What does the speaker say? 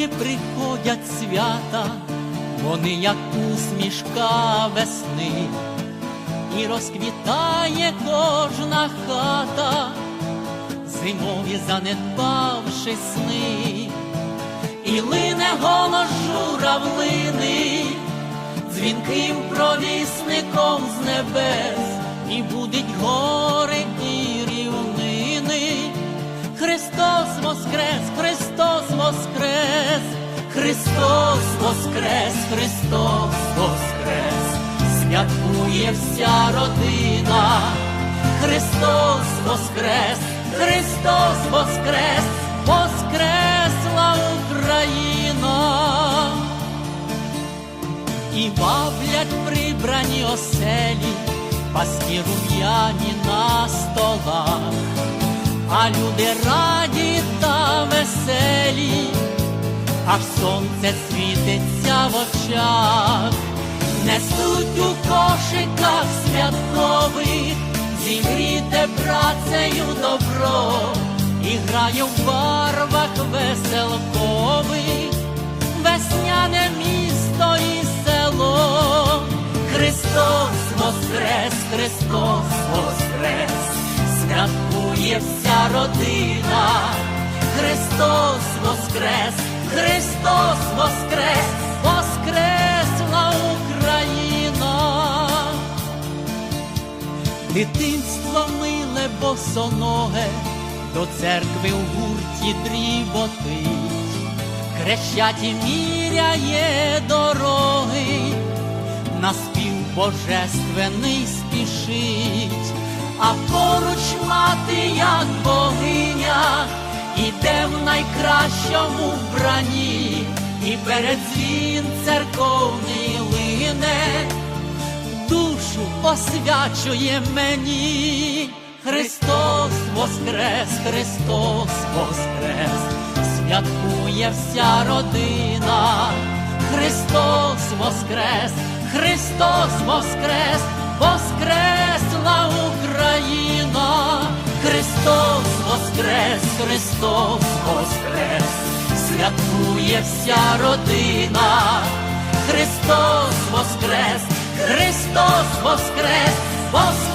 ними приходять свята, вони як усмішка весни, і розквітає кожна хата, зимові занедбавши сни, і лине голос журавлини, дзвінким провісником з небес, і будуть гори і рівнини. Христос воскрес, Христос воскрес, святкує вся родина, Христос воскрес, Христос воскрес, воскресла Україна. І бавлять прибрані оселі, паски рум'яні на столах, а люди раді та веселі, аж сонце світиться в очах, несуть у кошиках святкових, зігріте працею добро, і грає в барвах веселкових весняне місто і село. Христос воскрес, Христос воскрес, святкує вся родина. Христос воскрес, Христос воскрес, воскресла Україна. Дитинство миле босоноге, до церкви в гурті дріботить, крещать і міряє дороги, на спів божественний спішить, а поруч мати, як богиня, іде в найкращому вбранні, і перед дзвін церковний лине душу освячує мені. Христос воскрес, Христос воскрес, святкує вся родина. Христос воскрес, Христос воскрес, воскресла Україна. Христос воскрес, святкує вся родина. Христос воскрес, Христос воскрес, воскрес.